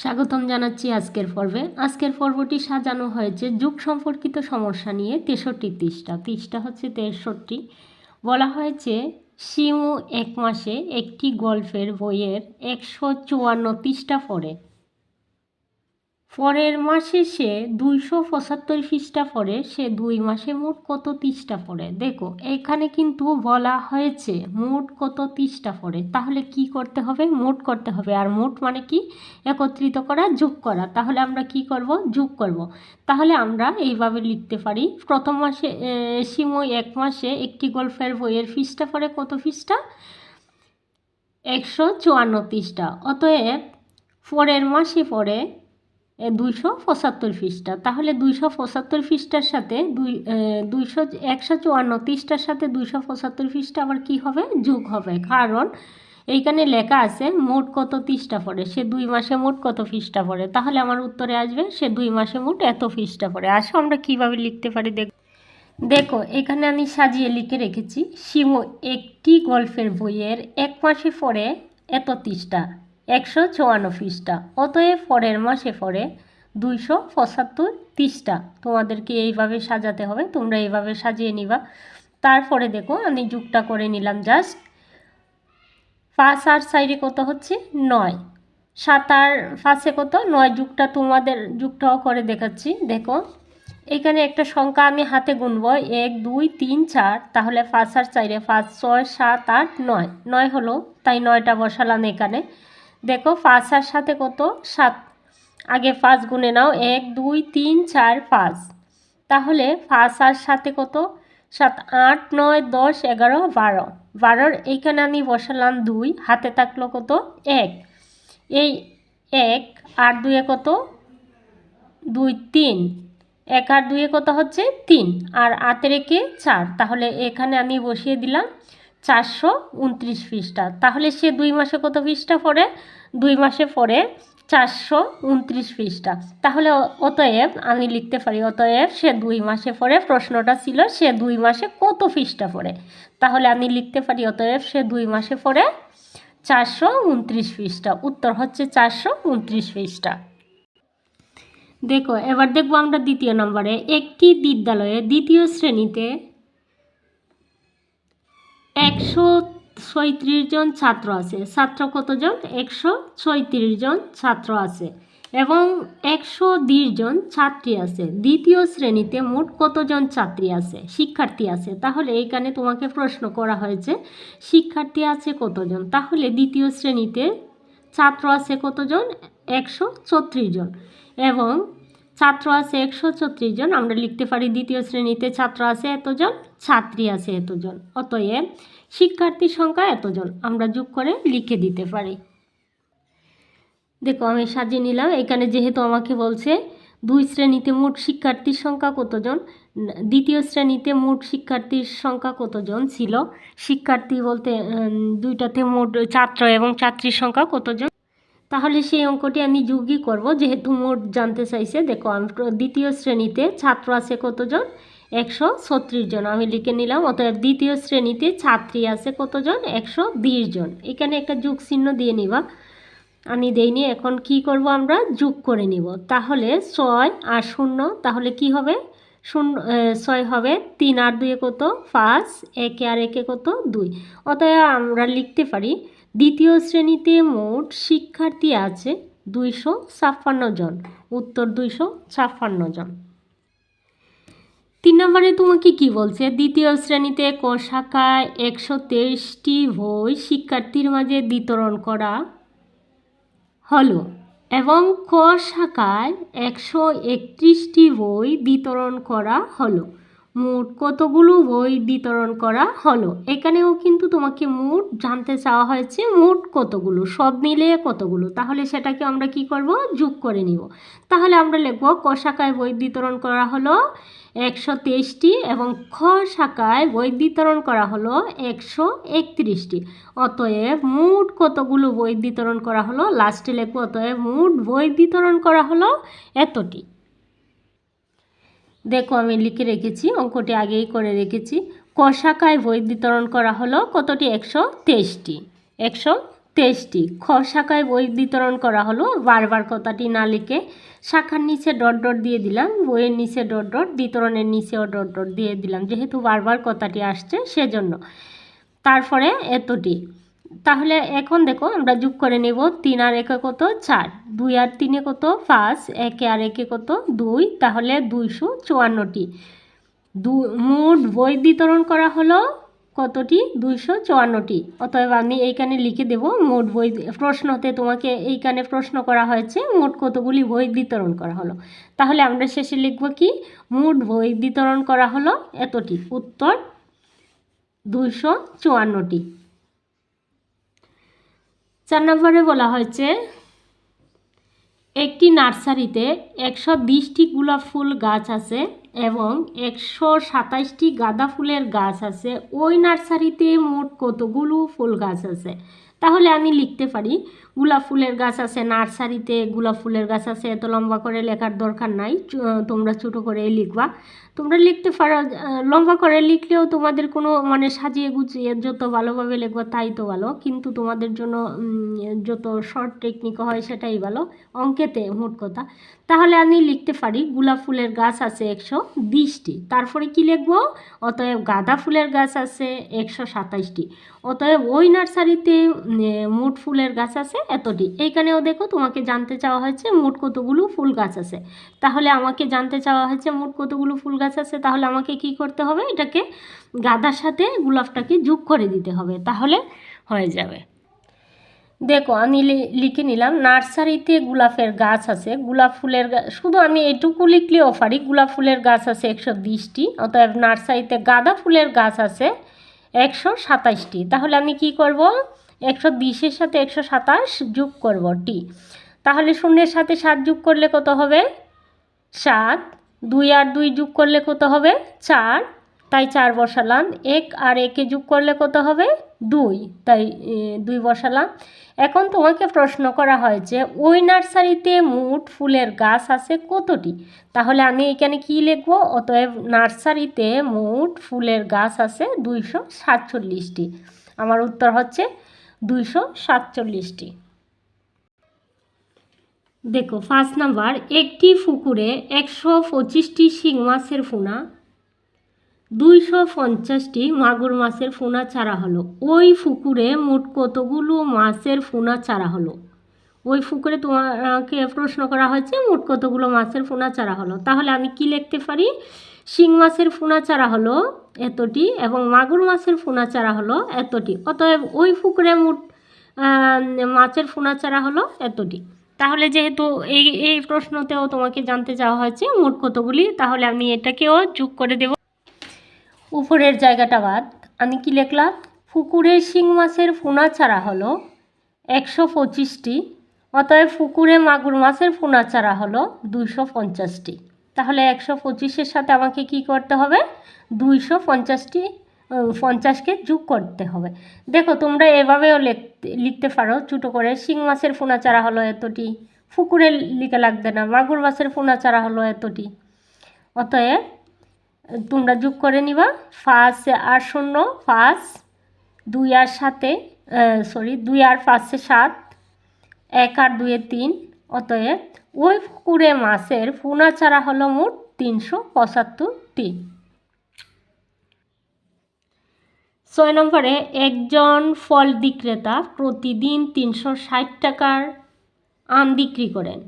স্বাগতম জানাচ্ছি আজকের পর্বে। আজকের পর্বটি সাজানো হয়েছে যুগ সম্পর্কিত সমস্যা নিয়ে তেষট্টি তিরিশটা তিরিশটা হচ্ছে তেষট্টি। বলা হয়েছে শিমু এক মাসে একটি গল্পের বইয়ের একশো চুয়ান্ন পৃষ্ঠা পড়ে। পরের মাসে সে দুইশো পঁচাত্তর পৃষ্ঠা পড়ে, সে দুই মাসে মোট কত পৃষ্ঠা পড়ে? দেখো, এখানে কিন্তু বলা হয়েছে মোট কত পৃষ্ঠা পড়ে। তাহলে কি করতে হবে? মোট করতে হবে। আর মোট মানে কি? একত্রিত করা, যোগ করা। তাহলে আমরা কি করব? যোগ করব। তাহলে আমরা এইভাবে লিখতে পারি, প্রথম মাসে সিময় এক মাসে একটি গল্পের বইয়ের পৃষ্ঠা পড়ে কত পৃষ্ঠা? একশো চুয়ান্ন পৃষ্ঠা। অতএব পরের মাসে পড়ে দুইশো পঁচাত্তর পৃষ্ঠা। তাহলে দুইশো পঁচাত্তর পৃষ্ঠার সাথে দুই দুইশো, একশো চুয়ান্ন পৃষ্ঠার সাথে দুইশো পঁচাত্তর পৃষ্ঠা আবার কী হবে? যোগ হবে। কারণ এইখানে লেখা আছে, মোট কত পৃষ্ঠা পড়ে? সে দুই মাসে মোট কত পৃষ্ঠা পড়ে? তাহলে আমার উত্তরে আসবে, সে দুই মাসে মোট এত পৃষ্ঠা পড়ে। আসো আমরা কীভাবে লিখতে পারি দেখ? দেখো, এখানে আমি সাজিয়ে লিখে রেখেছি সিমু একটি গল্পের বইয়ের এক মাসে পড়ে এত পৃষ্ঠা একশো চুয়ান্ন পৃষ্ঠা অতএব পরের মাসে পরে দুইশো পঁচাত্তর পৃষ্ঠা তোমাদেরকে এইভাবে সাজাতে হবে, তোমরা এইভাবে সাজিয়ে নিবা। তারপরে দেখো, আমি যুগটা করে নিলাম জাস্ট পাঁচ আর সাইডে কত হচ্ছে? নয়। সাত আর পাঁচে কত? নয় যুগটা তোমাদের, যুগটাও করে দেখাচ্ছি। দেখো, এখানে একটা সংখ্যা আমি হাতে গুনব। এক, দুই, তিন, চার। তাহলে পাঁচ আর চাইরে পাঁচ, ছয়, সাত, আট, নয়। নয় হলো, তাই নয়টা বসালাম এখানে। দেখো পাঁচ আর সাথে কত? সাত। আগে পাঁচ গুনে নাও। এক, দুই, তিন, চার, পাঁচ। তাহলে পাঁচ আর সাথে কত? সাত, আট, নয়, দশ, এগারো, বারো। বারোর এইখানে আমি বসালাম দুই। হাতে থাকল কত? এক। এই এক আর দুয়ে কত? দুই, তিন। এক আর দুয়ে কত হচ্ছে? তিন। আর আতে রেখে চার। তাহলে এখানে আমি বসিয়ে দিলাম চারশো উনত্রিশ পৃষ্ঠা তাহলে সে দুই মাসে কত পৃষ্ঠা পড়ে? দুই মাসে পড়ে চারশো উনত্রিশ পৃষ্ঠা তাহলে অতএব আমি লিখতে পারি, অতএব সে দুই মাসে পড়ে, প্রশ্নটা ছিল সে দুই মাসে কত পৃষ্ঠা পড়ে? তাহলে আমি লিখতে পারি, অতএব সে দুই মাসে পড়ে চারশো উনত্রিশ পৃষ্ঠা উত্তর হচ্ছে চারশো উনত্রিশ পৃষ্ঠা দেখো, এবার দেখব আমরা দ্বিতীয় নম্বরে, একটি বিদ্যালয়ে দ্বিতীয় শ্রেণীতে একশো ছয়ত্রিশ জন ছাত্র আছে। ছাত্র কতজন? একশো ছয়ত্রিশ জন ছাত্র আছে এবং একশো বিশ জন ছাত্রী আছে। দ্বিতীয় শ্রেণীতে মোট কতজন ছাত্রী আছে? শিক্ষার্থী আছে। তাহলে এইখানে তোমাকে প্রশ্ন করা হয়েছে, শিক্ষার্থী আছে কতজন? তাহলে দ্বিতীয় শ্রেণীতে ছাত্র আছে কতজন? একশো ছত্রিশ জন এবং ছাত্র আছে একশো ছত্রিশ জন, আমরা লিখতে পারি দ্বিতীয় শ্রেণীতে ছাত্র আছে এতজন, ছাত্রী আছে এতজন, অতএব শিক্ষার্থীর সংখ্যা এতজন, আমরা যোগ করে লিখে দিতে পারি। দেখো, আমি সাজিয়ে নিলাম। এখানে যেহেতু আমাকে বলছে দুই শ্রেণীতে মোট শিক্ষার্থীর সংখ্যা কতজন, দ্বিতীয় শ্রেণীতে মোট শিক্ষার্থীর সংখ্যা কতজন ছিল? শিক্ষার্থী বলতে দুইটাতে মোট ছাত্র এবং ছাত্রীর সংখ্যা কতজন তাহলে সেই অঙ্কটি আমি যোগই করব। যেহেতু মোট জানতে চাইছে, দেখো দ্বিতীয় শ্রেণীতে ছাত্র আছে কতজন? একশো ছত্রিশ জন। আমি লিখে নিলাম, অতএব দ্বিতীয় শ্রেণীতে ছাত্রী আছে কতজন? একশো বিশ জন। এখানে একটা যুগ চিহ্ন দিয়ে নিবা। আমি দেইনি, এখন কি করব আমরা? যোগ করে নিব। তাহলে ছয় আর শূন্য, তাহলে কি হবে? শূন্য ছয় হবে তিন। আর দুয়ে কত? পাঁচ। একে আর একে কত? দুই। অতএব আমরা লিখতে পারি দ্বিতীয় শ্রেণীতে মোট শিক্ষার্থী আছে দুইশো ছাপ্পান্ন জন, উত্তর দুইশো ছাপ্পান্ন জন। তিন নম্বরে তোমাকে কি বলছে? দ্বিতীয় শ্রেণীতে ক শাখায় একশো তেইশটি বই শিক্ষার্থীর মাঝে বিতরণ করা হলো এবং ক শাখায় একশো একত্রিশটি বই বিতরণ করা হলো। মোট কতগুলো বই বিতরণ করা হলো? এখানেও কিন্তু তোমাকে মোট জানতে চাওয়া হয়েছে মোট কতগুলো, সব মিলিয়ে কতগুলো। তাহলে সেটাকে আমরা কি করব? যোগ করে নিব। তাহলে আমরা লিখব ক শাখায় বই বিতরণ করা হলো একশো তেইশটি এবং খ শাখায় বই বিতরণ করা হলো একশো একত্রিশটি। অতএব মোট কতগুলো বই বিতরণ করা হলো? লাস্টে লিখব, অতএব মোট বই বিতরণ করা হলো এতটি। দেখো আমি লিখে রেখেছি, অঙ্কটি আগেই করে রেখেছি। ক শাখায় বই বিতরণ করা হলো কতটি? একশো তেইশটি। একশো তেইশটি। খ বই বিতরণ করা হলো, বারবার কথাটি না লিখে। শাখার নিচে ডট ডট দিয়ে দিলাম, বইয়ের নিচে ডট ডট, বিতরণের নিচেও ডট ডট দিয়ে দিলাম। যেহেতু বারবার কথাটি আসছে, সেজন্য। তারপরে এতটি। তাহলে এখন দেখো আমরা যোগ করে নেব তিন আর একে কত চার। দুই আর তিনে কত পাঁচ, একে আর একে কত দুই, তাহলে দুইশো চুয়ান্নটি। দু, মোট বই বিতরণ করা হলো কতটি? দুইশো চুয়ান্নটি। অতএব আমি এইখানে লিখে দেব মোট বই, প্রশ্নতে তোমাকে এইখানে প্রশ্ন করা হয়েছে, মোট কতগুলি বই বিতরণ করা হলো। তাহলে আমরা শেষে লিখব কি? মোট বই বিতরণ করা হলো এতটি। উত্তর দুইশো চুয়ান্নটি। নম্বরে বলা হয়েছে, একটি নার্সারিতে একশো বিশটি গোলাপ ফুল গাছ আছে এবং একশো সাতাইশটি গাঁদা ফুলের গাছ আছে। ওই নার্সারিতে মোট কতগুলো ফুল গাছ আছে? তাহলে আমি লিখতে পারি গোলাপ ফুলের গাছ আছে, নার্সারিতে গোলাপ ফুলের গাছ আছে, এত লম্বা করে লেখার দরকার নাই তোমরা ছোটো করে লিখবা। তোমরা লিখতে পারো লম্বা করে লিখলেও তোমাদের কোনো মানে সাজিয়ে গুছিয়ে যত ভালোভাবে লিখবা তাই তো ভালো, কিন্তু তোমাদের জন্য যত শর্ট টেকনিক হয় সেটাই ভালো, অঙ্কেতে মোট কথা। তাহলে আমি লিখতে পারি গোলাপ ফুলের গাছ আছে একশো বিশটি, তারপরে কি লিখব? অতএব গাঁদা ফুলের গাছ আছে একশো সাতাইশটি, অতএব ওই নার্সারিতে মোট ফুলের গাছ আছে এতটি। এইখানেও দেখো তোমাকে জানতে চাওয়া হয়েছে মোট কতগুলো ফুল গাছ আছে। তাহলে আমাকে জানতে চাওয়া হয়েছে মোট কতগুলো ফুল গাছ আছে, তাহলে আমাকে কি করতে হবে? এটাকে গাদার সাথে গোলাপটাকে যোগ করে দিতে হবে, তাহলে হয়ে যাবে। দেখো আমি লিখে নিলাম, নার্সারিতে গোলাপের গাছ আছে, গোলাপ ফুলের শুধু আমি এটুকু লিখলেও পারি, গোলাপ ফুলের গাছ আছে একশো বিশটি, অতএব নার্সারিতে গাঁদা ফুলের গাছ আছে একশো সাতাশটি। তাহলে আমি কি করব? একশো বিশের সাথে একশো সাতাশ যোগ করব টি। তাহলে শূন্যের সাথে সাত যোগ করলে কত হবে? সাত। দুই আর দুই যোগ করলে কত হবে? চার। তাই চার বসালাম। এক আর একে যোগ করলে কত হবে? দুই। তাই দুই বসালাম। এখন তোমাকে প্রশ্ন করা হয়েছে, ওই নার্সারিতে মোট ফুলের গাছ আছে কতটি? তাহলে আমি এখানে কি লিখব? অতএব নার্সারিতে মোট ফুলের গাছ আছে দুইশো সাতচল্লিশটি। আমার উত্তর হচ্ছে দুইশো সাতচল্লিশটি। দেখো ফার্স্ট নাম্বার, একটি পুকুরে একশো পঁচিশটি শিং মাছের ফোনা, দুইশো পঞ্চাশটি মাগুর মাছের ফোনা চারা হলো। ওই পুকুরে মোট কতগুলো মাছের ফোনা চারা হলো? ওই পুকুরে তোমাকে প্রশ্ন করা হয়েছে, মোট কতগুলো মাছের ফোনা চারা হলো? তাহলে আমি কি লিখতে পারি? শিং মাছের চারা হলো এতটি এবং মাগুর মাছের চারা হলো এতটি। অতএব ওই পুকুরে মোট মাছের চারা হলো এতটি। তাহলে যেহেতু এই এই প্রশ্নতেও তোমাকে জানতে চাওয়া হয়েছে মোট কতগুলি, তাহলে আমি এটাকেও যোগ করে দেব। উপরের জায়গাটা বাদ, আমি কি লিখলাম? পুকুরে শিং মাছের ফোনা চারা হলো একশো পঁচিশটি, অতএব পুকুরে মাগুর মাছের ফোনা চারা হলো দুইশো পঞ্চাশটি। তাহলে একশো পঁচিশের সাথে আমাকে কি করতে হবে? দুইশো পঞ্চাশটি পঞ্চাশকে যোগ করতে হবে। দেখো, তোমরা এভাবেও লিখতে পারো। ছোটো করে শিং মাছের ফোনা চারা হলো এতটি ফুকুরে লিখে লাগবে না। মাগুর মাছের ফোনা চারা হলো এতটি। অতএব, তোমরা যোগ করে নিবা। পাঁচ আর শূন্য, পাঁচ, দুই আর সাতে সরি দুই আর পাঁচে সাত, এক আর দুয়ে তিন। অতএব ওই পুকুরে মাছের পোনা চারা হলো মোট তিনশো পঁচাত্তরটি। ছয় নম্বরে, একজন ফল বিক্রেতা প্রতিদিন তিনশো ষাট টাকার আম বিক্রি করেন।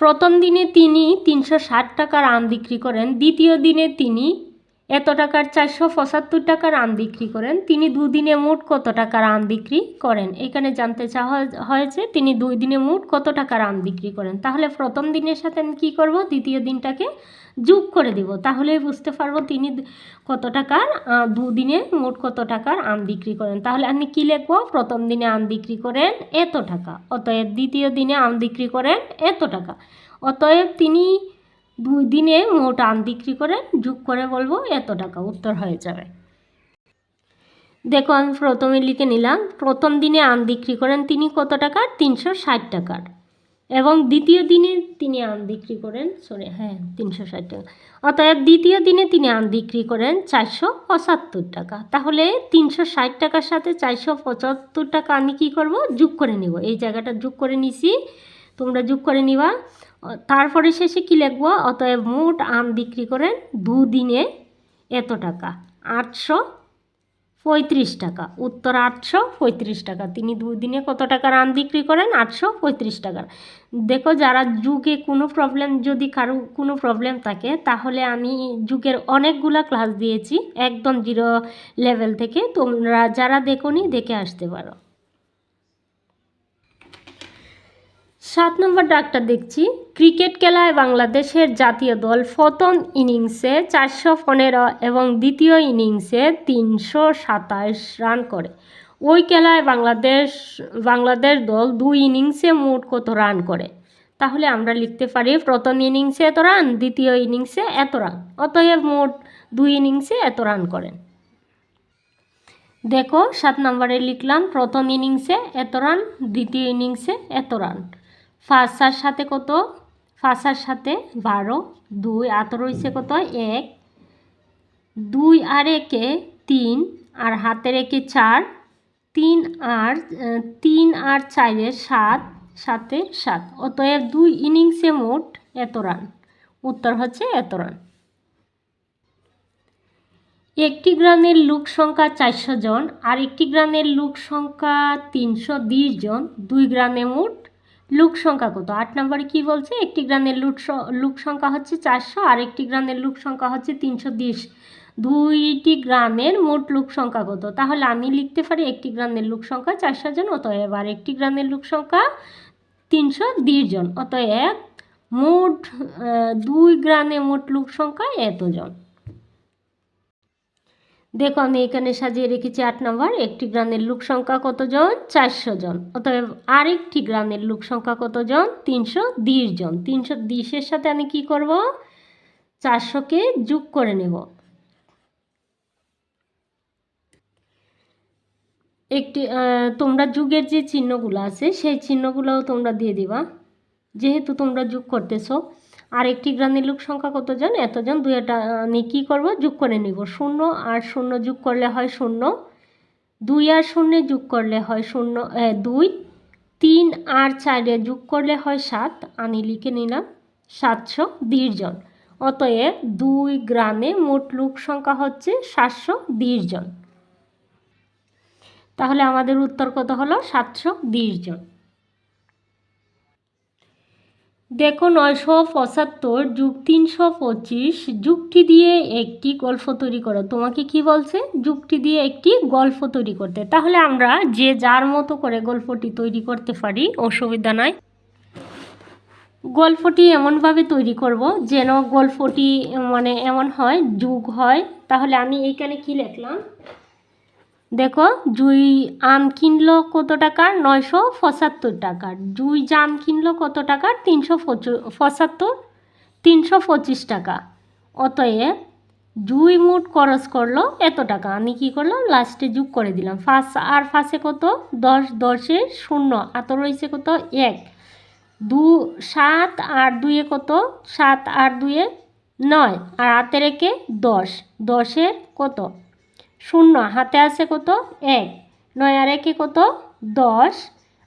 প্রথম দিনে তিনি তিনশো ষাট টাকার আম বিক্রি করেন, দ্বিতীয় দিনে তিনি এত টাকার চারশো পঁচাত্তর টাকার আম বিক্রি করেন। তিনি দুদিনে মোট কত টাকার আম বিক্রি করেন? এখানে জানতে চাওয়া হয়- হয়েছে, তিনি দুই দিনে মোট কত টাকার আম বিক্রি করেন। তাহলে প্রথম দিনের সাথে আমি কী করব? দ্বিতীয় দিনটাকে যোগ করে দেব। তাহলেই বুঝতে পারব তিনি কত টাকার দুদিনে মোট কত টাকার আম বিক্রি করেন। তাহলে আমি কী লিখব? প্রথম দিনে আম বিক্রি করেন এত টাকা, অতএব দ্বিতীয় দিনে আম বিক্রি করেন এত টাকা। অতএব তিনি দুই দিনে মোট আম বিক্রি করেন যোগ করে বলব এত টাকা উত্তর হয়ে যাবে। দেখো আমি প্রথমে লিখে নিলাম, প্রথম দিনে আম বিক্রি করেন তিনি কত টাকার তিনশো ষাট টাকার। এবং দ্বিতীয় দিনে তিনি আম বিক্রি করেন সরি হ্যাঁ তিনশো ষাট টাকা। অতএব দ্বিতীয় দিনে তিনি আম বিক্রি করেন চারশো পঁচাত্তর টাকা। তাহলে তিনশো ষাট টাকার সাথে চারশো পঁচাত্তর টাকা আমি কী করব? যোগ করে নিব। এই জায়গাটা যোগ করে নিছি। তোমরা যোগ করে নিবা। তারপরে শেষে কি লিখব? অতএব মোট আম বিক্রি করেন দুদিনে এত টাকা, আটশো পঁয়ত্রিশ টাকা। উত্তর আটশো পঁয়ত্রিশ টাকা। তিনি দুই দিনে কত টাকার আম বিক্রি করেন? আটশো পঁয়ত্রিশ টাকার। দেখো, যারা যুগে কোনো প্রবলেম যদি কারও কোনো প্রবলেম থাকে, তাহলে আমি যুগের অনেকগুলা ক্লাস দিয়েছি, একদম জিরো লেভেল থেকে। তোমরা যারা দেখোনি, দেখে আসতে পারো। সাত নম্বর ডাকটা দেখছি। ক্রিকেট খেলায় বাংলাদেশের জাতীয় দল প্রথম ইনিংসে চারশো পনেরো এবং দ্বিতীয় ইনিংসে তিনশো সাতাশ রান করে। ওই খেলায় বাংলাদেশ বাংলাদেশ দল দুই ইনিংসে মোট কত রান করে? তাহলে আমরা লিখতে পারি, প্রথম ইনিংসে এত রান, দ্বিতীয় ইনিংসে এত রান। অতএব মোট দুই ইনিংসে এত রান করেন। দেখো, সাত নম্বরে লিখলাম, প্রথম ইনিংসে এত রান, দ্বিতীয় ইনিংসে এত রান। ফার্স্টার সাথে কত? ফার্স্টার সাথে বারো, দুই আত রয়েছে কত? এক। দুই আর একে তিন, আর হাতের একে চার। তিন আর তিন আর চারে সাত সাতে সাত। অতএব দুই ইনিংসে মোট এত রান? উত্তর হচ্ছে এত রান। একটি গ্রামের লোক সংখ্যা চারশো জন, আর একটি গ্রামের লোক সংখ্যা তিনশো বিশ জন। দুই গ্রামে মোট লোক সংখ্যা কত? আট নম্বরে কি বলছে? একটি গ্রামের স- লোক সংখ্যা হচ্ছে চারশো, আর একটি গ্রামের লোক সংখ্যা হচ্ছে তিনশো বিশ। দুইটি গ্রামের মোট লোক সংখ্যা কত? তাহলে আমি লিখতে পারি একটি গ্রামের লোক সংখ্যা চারশো জন, অতএব আর একটি গ্রামের লোক সংখ্যা তিনশো বিশ জন। অতএব মোট দুই গ্রামে মোট লোক সংখ্যা এতজন দেখো, আমি এখানে সাজিয়ে রেখেছি আট নম্বর। একটি গ্রামের লোক সংখ্যা কতজন? চারশো জন। অতএব আরেকটি গ্রামের লোক সংখ্যা কতজন? তিনশো বিশ জন। তিনশো বিশের সাথে আমি কি করব? চারশোকে যোগ করে নেব। একটি তোমরা যুগের যে চিহ্নগুলো আছে, সেই চিহ্নগুলোও তোমরা দিয়ে দিবা। যেহেতু তোমরা যোগ করতেছো আর একটি গ্রামের লোক সংখ্যা কতজন এতজন। দুইটা আমি কী করব? যোগ করে নিব। শূন্য আর শূন্য যোগ করলে হয় শূন্য। দুই আর শূন্যে যোগ করলে হয় শূন্য দুই। তিন আর চারে যোগ করলে হয় সাত। আমি লিখে নিলাম সাতশো বিশ জন। অতএব দুই গ্রামে মোট লোক সংখ্যা হচ্ছে সাতশো বিশ জন। তাহলে আমাদের উত্তর কত হলো? সাতশো বিশ জন। দেখো নয়শো পঁচাত্তর যুগ তিনশো পঁচিশ, যুগটি দিয়ে একটি গল্প তৈরি করো। তোমাকে কি বলছে? যুগটি দিয়ে একটি গল্প তৈরি করতে। তাহলে আমরা যে যার মতো করে গল্পটি তৈরি করতে পারি, অসুবিধা নাই। গল্পটি এমনভাবে তৈরি করব যেন গল্পটি মানে এমন হয়, যুগ হয়। তাহলে আমি এইখানে কি লিখলাম? দেখো, জুই আম কিনলো কত টাকার? নয়শো পঁচাত্তর টাকার। জুই জাম কিনলো কত টাকার? তিনশো পঁচাত্তর, তিনশো পঁচিশ টাকা। অতএব জুই মুট খরচ করল এত টাকা। আমি কি করলাম? লাস্টে যোগ করে দিলাম। ফার্স্ট আর ফার্স্টে কত? দশ, দশে শূন্য। এত রয়েছে কত? এক। দু, সাত, আর দুয়ে কত? সাত, আর দুয়ে নয়। আর হাতে রেখে দশ। দশের কত? শূন্য, হাতে আছে কত? এক। নয় আর একে কত? দশ।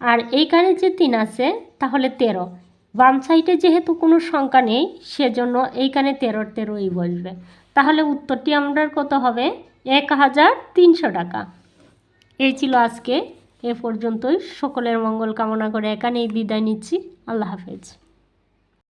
আর এইখানে যে তিন আছে, তাহলে তেরো। বাম সাইডে যেহেতু কোনো সংখ্যা নেই, সেজন্য এইখানে তেরোর তেরোই বসবে। তাহলে উত্তরটি আমরা কত হবে? এক হাজার তিনশো টাকা। এই ছিল আজকে। এ পর্যন্তই। সকলের মঙ্গল কামনা করে এখানেই বিদায় নিচ্ছি। আল্লাহ হাফেজ।